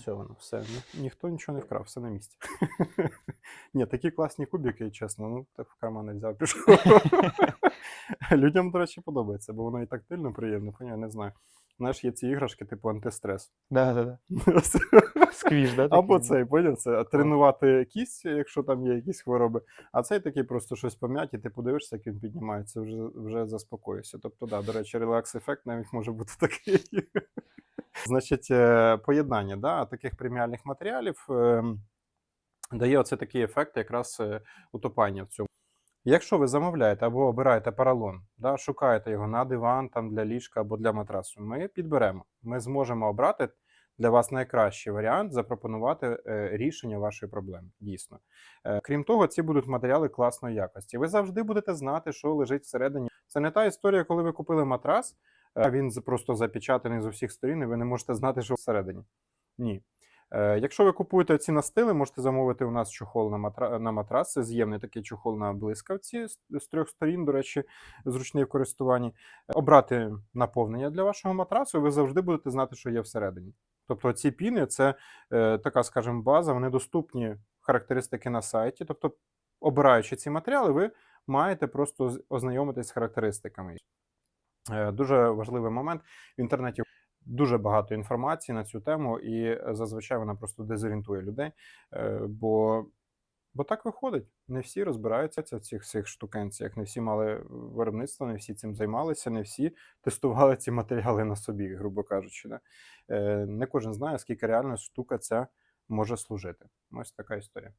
Все воно, все. ні- Ніхто нічого не вкрав, все на місці. Ні, такі класні кубики, чесно, ну так в карман не взяв, пішов. Людям, до речі, подобається, бо воно і тактильно приємно, поняв, не знаю. Знаєш, є ці іграшки, типу антистрес. Да, да, да. Сквіш, да? Або цей, поняв, це тренувати кість, якщо там є якісь хвороби, а цей такий просто щось пом'ять, і ти подивишся, як він піднімається, вже, вже заспокоїшся. Тобто, да, до речі, релакс-ефект навіть може бути такий. Значить, е, поєднання да, таких преміальних матеріалів ем, дає оце такий ефект якраз е, утопання в цьому. Якщо ви замовляєте або обираєте поролон, да, шукаєте його на диван, там для ліжка або для матрасу, ми підберемо. Ми зможемо обрати для вас найкращий варіант, запропонувати е, рішення вашої проблеми. Дійсно. Крім того, ці будуть матеріали класної якості. Ви завжди будете знати, що лежить всередині. Це не та історія, коли ви купили матрас, він просто запечатаний з усіх сторін, і ви не можете знати, що всередині. Ні. Е, Якщо ви купуєте ці настили, можете замовити у нас чохол на, матра... на матрас. Це з'ємний такий чохол на блискавці з, трьох сторін, до речі, зручний в користуванні. Е, Обрати наповнення для вашого матрасу, і ви завжди будете знати, що є всередині. Тобто ці піни це е, така, скажімо, база, вони доступні характеристики на сайті. Тобто, обираючи ці матеріали, ви маєте просто ознайомитись з характеристиками. Е, Дуже важливий момент в інтернеті. Дуже багато інформації на цю тему, і зазвичай вона просто дезорієнтує людей. е, Бо, бо так виходить. Не всі розбираються в цих всіх штукенціях, не всі мали виробництво, не всі цим займалися, не всі тестували ці матеріали на собі, грубо кажучи. Да? Е, Не кожен знає, скільки реально штука ця може служити. Ось така історія.